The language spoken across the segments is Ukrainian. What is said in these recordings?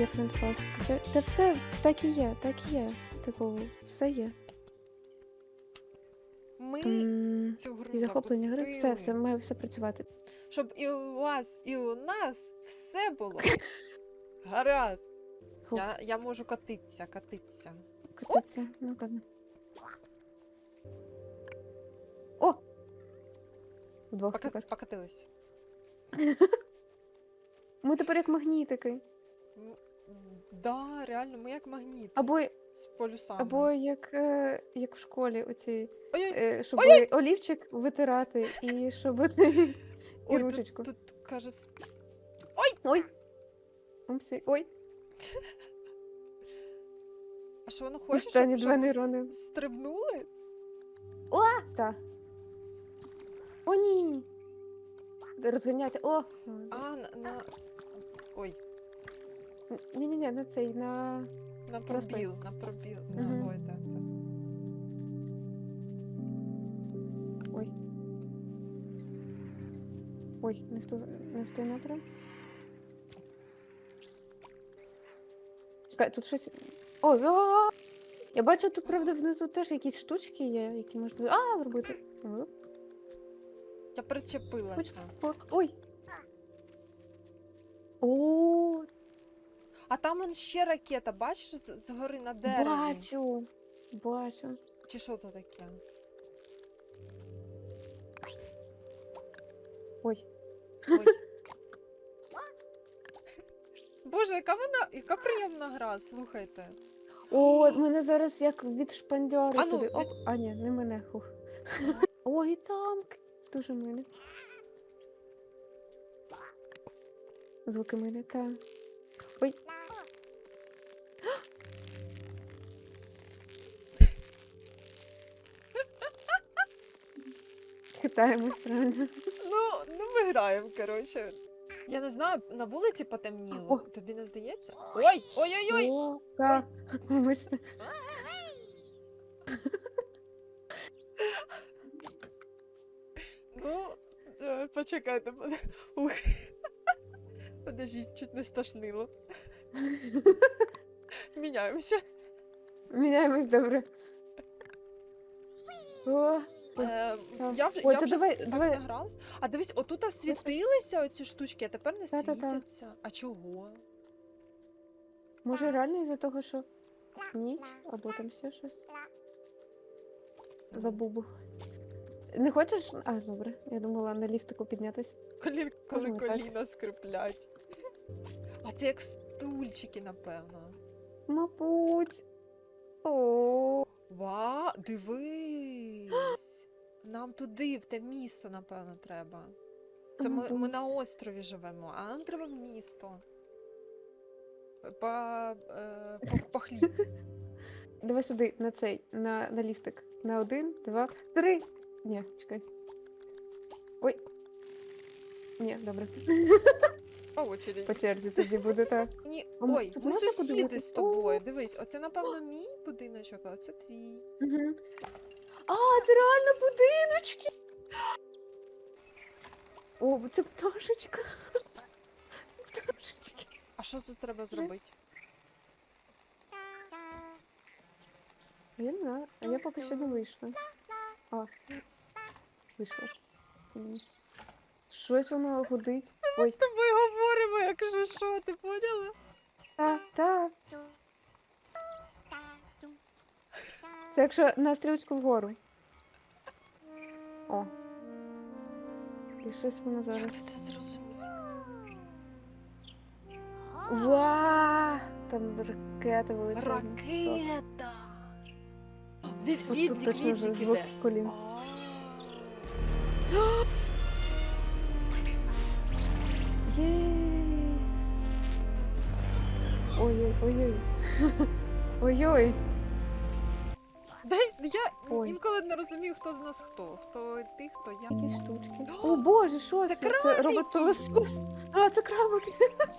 Є френдпаст. Це, це все так і є, так і є. Типу, все є. Ми М, цю гру І захоплення гри, все, запустили, все має все працювати. Щоб і у вас, і у нас все було. Гаразд. Я, я можу катитися, катитися. Котиться. Ну ладно. О! Вдвох Пока, тепер. покатились. Ми тепер як магнітики. М, Да, реально, ми як магніт Або, з полюсами. або як, е, як в школі, оці, Ой-ой, е, щоб олівчик витирати і щоб оці, і ой, ручечку. Тут, тут каже, с- Ой! Упсі. Ой, а що воно хоче, Останні щоб, два щоб ми нейрони. стрибнули? та. О, ні. Розганяйся. О! А, на, на... Ой, Ні-ні-ні, на цей, на. на пробіл, на пробіл. Мгм. ой, так, так. Ой. Ой, не в ту, не в той напрям. Чекай, тут щось. Ой, а! Я бачу, тут, правда, внизу теж якісь штучки є, які можна. А, зробити. Я причепилася. о, Ой. О, А там он ще ракета, бачиш, з- згори на дереві. бачу. Бачу. Чи що то таке? Ой. Ой. Боже, яка вона, яка приємна гра, слухайте. О, мене зараз як від шпандьори А ну, туди. від- Оп, а ні, не мене. Хух. Ой, там дуже милі. Звуки милі, та. Ой. Хитаємось реально. Ну, ну ми граємо, коротше. Я не знаю, на вулиці потемніло. О. Тобі не здається? Ой! Ой-ой-ой! О, так. Вибачте. Ну, е, почекайте. под- Ух. Подождіть, чуть не стошнило. Міняємося. Міняємось добре. О, Е, я вже, Ой, я то вже давай, так давай. награлась. А дивись, отут світилися оці штучки, а тепер не Та-та-та. світяться. А чого? Може реально із-за того, що ніч або там ще щось. Лабубу. Не хочеш? А, добре. Я думала на ліфтику піднятись. Коли Можемо так. коліна скриплять. А це як стульчики, напевно. Мабуть. О, Ва, дивись. Нам туди, в те місто, напевно, треба. Це ми, ми на острові живемо, а нам треба в місто. По, е, по, по хліб. давай сюди, на цей, на, на ліфтик. На один, два, три. Ні, чекай. Ой. Ні, добре. По очереді. По черзі тоді буде так. Ні, А ой, тут ми можна сусіди подивитись? з тобою. Дивись, оце, напевно, мій будиночок, а це твій. Угу. А, це реально будиночки. О, це пташечка. Пташечки. А що тут треба зробити? Я не знаю, а я поки що не вийшла. А, вийшла. Щось воно гудить. Ой, З тобою говоримо, якщо що, ти поняла? та, та. Це якщо на стрілочку вгору. О. І щось воно Як ти це зрозумів? Ва! Там ракета величезна. Ракета! Від, От відлік, тут точно вже звук іде. колін. Єй! Ой-ой, ой-ой. Я Ой. інколи не розумію, хто з нас хто. Хто ти, хто я. Які штучки. О боже, що Це це? Це, робот-пилосос. А, це крабики.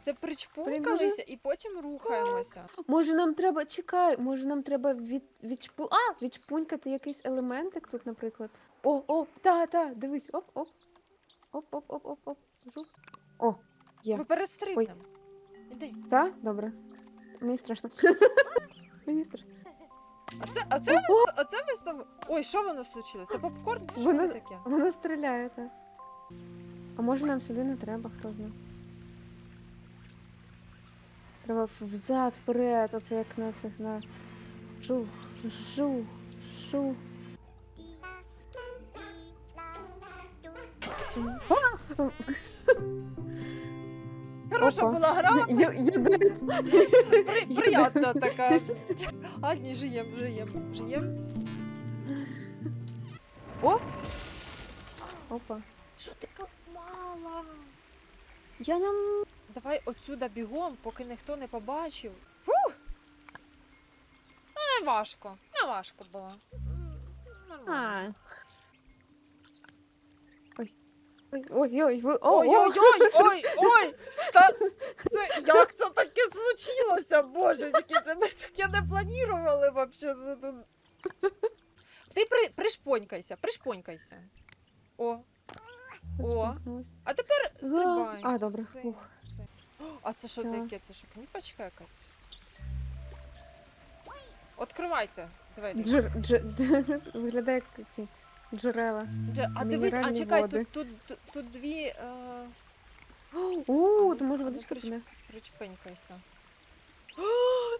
Це причпунькалися і потім рухаємося. Може нам треба, чекай, може нам треба від, відшпу... А, відшпунькати якийсь елементик тут, наприклад. О, о, та, та, дивись, оп, оп. Оп, оп, оп, оп, оп. О, є. Ми перестрибнемо. Іди. Та? Добре. Мені страшно. Мені страшно. А це, а це, О, а це ми з тобою. Ой, що воно случилось? Це попкорн? Що Воно- це таке? Воно стріляє, так. А може нам сюди не треба, хто знає. Треба в- взад, вперед, оце як на цих на. Жух, жух, жух. А! Хороша Опа. була гра, при, приятна така. А, ні, жиєм, жиєм, жиєм. Опа. Що ти поклала? Я нам. Давай отсюда бігом, поки ніхто не побачив. Фух! Ну, Не важко, не важко було. М, Нормально. Ой. Ой, ой, ой, ви. О, Ой, о, ой, ой, ой, ой! Та це як це таке случилося, боже, тільки це ми таке не планували вообще. Ти при, пришпонькайся, пришпонькайся. О, О. Споткнулась. а тепер За- стрибай. А, добре. Все, Ух. все. О, А це що Так. таке? Це що, кніпочка якась? Откривайте двері. Джер, дж, дж, виглядає як ці джерела. Дже- А дивись, а мінеральні чекай, води. тут, тут, тут, дві. Е... О, А, то може ну, водичка прич- піде. Причпенькайся. О,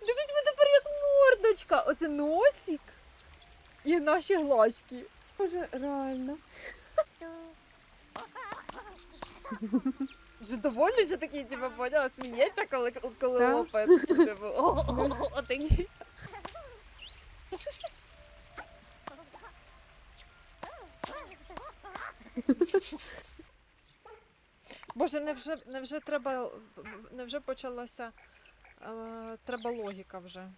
дивись, ми тепер як мордочка. Оце носик і наші глазки. Боже, реально. Задоволені, що такий, типу, поняла, сміється, коли, коли Так. лопає. Типу, о-о-о, отакий. Боже, невже, невже треба, невже почалося, е, треба логіка вже.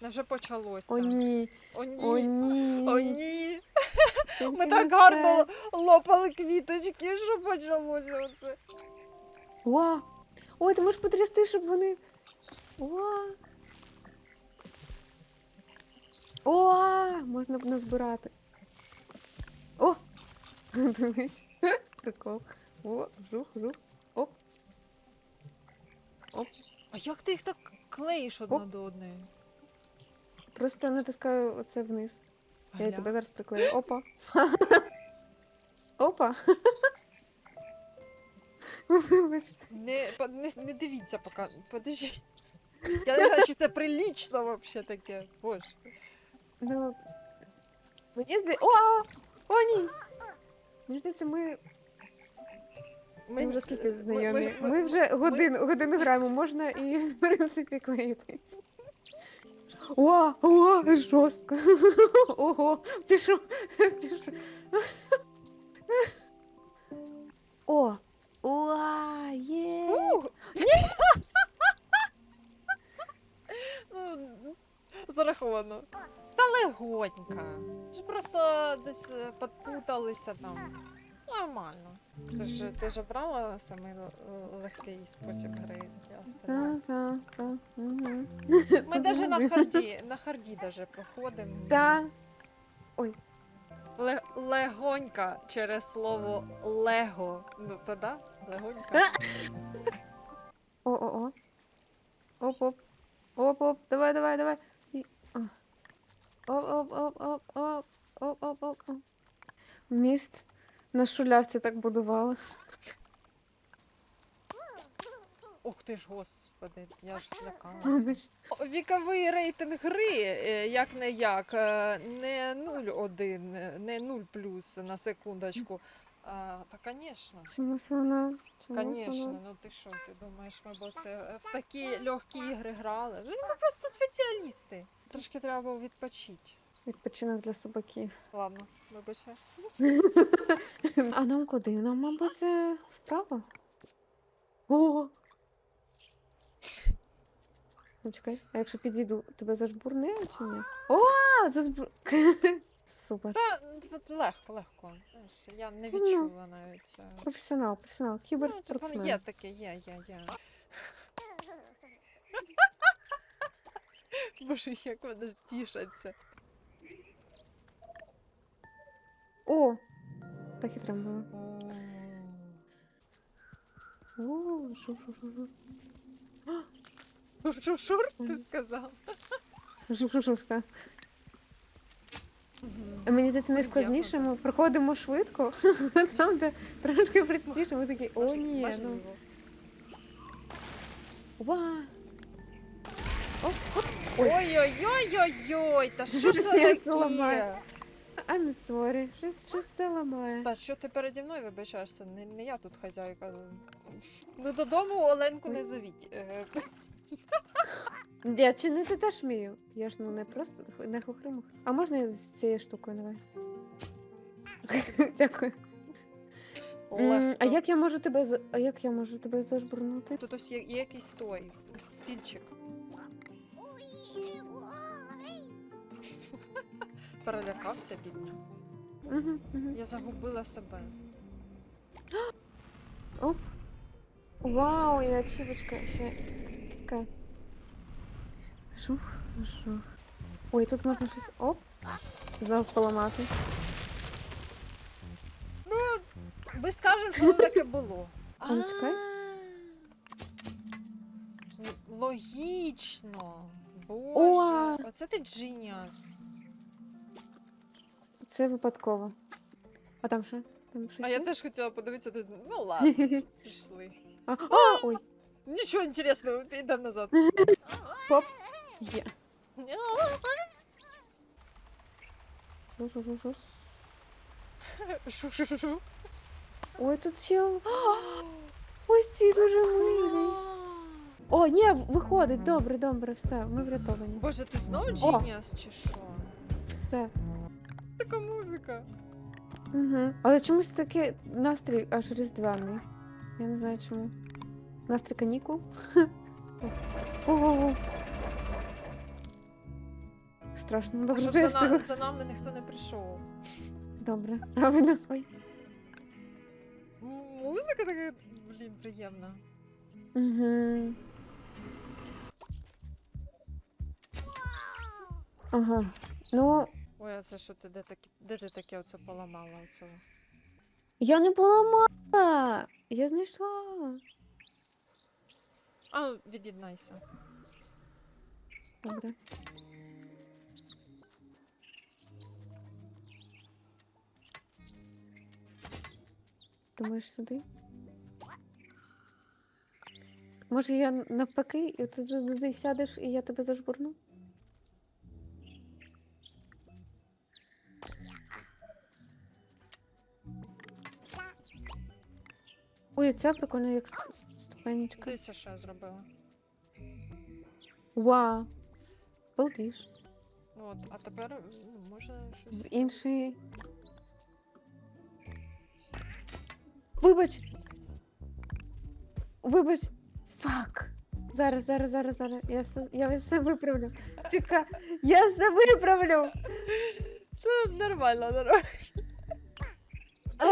Невже почалося? О, ні. О, ні. О, ні. О, ні. Ми так це. гарно лопали квіточки, що почалося оце. Ва. Ой, ти можеш потрясти, щоб вони. Ва. О, можна б назбирати. О! Дивись. Прикол. О, жух, жух. Оп. Оп. А як ти їх так клеїш одна Оп. до одної? Просто натискаю оце вниз. Я тебе зараз приклею. Опа. Опа. Вибачте. Не, по- не, не дивіться поки. Подожди. Я не знаю, чи це прилічно вообще таке. Боже. Ну, мені здається... О! О, ні! Мені здається, ми, ми вже скільки знайомі. Ми, вже годину, годину граємо, можна і, в принципі, клеїтись. О, о, жорстко. Ого, пішов, пішов. О, о, є. Ух! Ну, зараховано. Та легонька. Ж просто десь е, подпуталися там. Нормально. Ти ж, ти ж обрала самий л- л- легкий спосіб гри, я сподіваюся. Угу. Ми навіть на харді, на харді даже проходимо. Та. Ле- легонька через слово лего. Ну то да? Легонька. О-о-о. Оп-оп. Оп-оп. Давай, давай, давай. І... Оп-оп-оп-оп-оп. Оп-оп-оп. Міст на шулявці так будували. Ух ти ж, господи, я ж злякалася. Віковий рейтинг гри, е, як не як, е, не 0,1, е, не 0 плюс на секундочку. А, та, звісно. Чомусь Конечно, ну ти що, ти думаєш, ми б це е, в такі легкі ігри грали? Ну, Ми просто спеціалісти. Трошки треба було відпочити. Відпочинок для собаків. Ладно, вибачте. А нам куди? Нам, мабуть, е, вправо. О! Ну, чекай, а якщо підійду, тебе зажбурне чи ні? О, зажбур... Супер. Та легко, легко. Я не Ну. відчула навіть. е, Професіонал, професіонал, Ну, типу, є таке, є, є, є. Боже, як вони ж тішаться. О! Так і треба було. О, жу. Шур-шур, ти сказав. Жух-жух-жух, так. Мені здається, найскладніше ми проходимо швидко, а там, де трошки простіше, ми такі, о, ні, ну. Ой-ой-ой-ой-ой, та що це таке? зламаю. I'm sorry, щось, щось все ламає. Та що ти переді мною вибачаєшся? Не, не я тут хазяйка. Ну додому Оленку не зовіть. Я чинити теж вмію. Я ж ну не просто не хухримух. А можна я з цією штукою давай? Дякую. М, А як я можу тебе з- а як я можу тебе зажбурнути? Тут ось є, є якийсь той стільчик. Перелякався бідний. Угу. Я загубила себе. Оп. Вау, і ачівочка ще така. Жух, жух. Ой, тут можна щось. Оп. Знову поламати. Ми скажемо, що таке було. А ну, чекай. Логічно. Боже, оце ти джиніас. Це випадково. А там що? Там щось А я є? теж хотіла подивитися, де- ну ладно, пішли. А, а, ой, Нічого інтересного, підемо назад. є. Жух, жух, жух, жух. Шу-шу-шу. Ой, тут ще. А, Ось ці дуже милі. О, ні, виходить, добре, добре, все, ми врятовані. Боже, ти знову джиніас чи що? Все. Така музика. Угу. Але чомусь такий настрій аж різдвяний. Я не знаю чому. Настрій канікул. Ого. Страшно, добре, Щоб за, на, за нами ніхто не прийшов. Добре, правильно. Ой. Музика така, блін, приємна. Угу. Ага. Ну, Ой, а це що ти де таке, де ти таке оце поламала? Оце? я не поламала. Я знайшла. А, від'єднайся. Добре. Думаєш сюди? Може я навпаки, і ти туди сядеш, і я тебе зажбурну? Ой, ця прикольна, як с- ступенечка. Що зробила. Вау! Балдіж. От, а тепер може щось. В інший. Вибач! Вибач! Фак! Зараз, зараз, зараз, зараз. Я все, я все виправлю. Чекай, я все виправлю! Це нормально, нормально. А,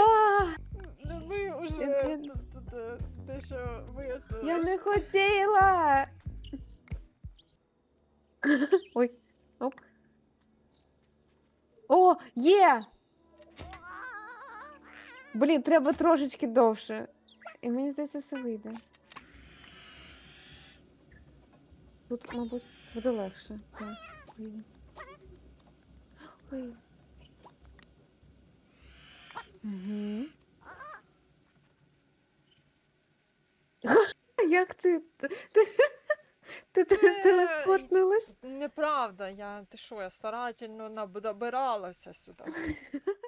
Ну, ми вже Те, що вияснили. я не хотіла! Ой, оп. О, є! Блін, треба трошечки довше. І мені здається, все вийде. Тут, мабуть, буде легше. Так. Ой. Ой. Угу. Як ти? Ти, телепортнулась? Неправда, я ти що, я старательно набиралася сюди.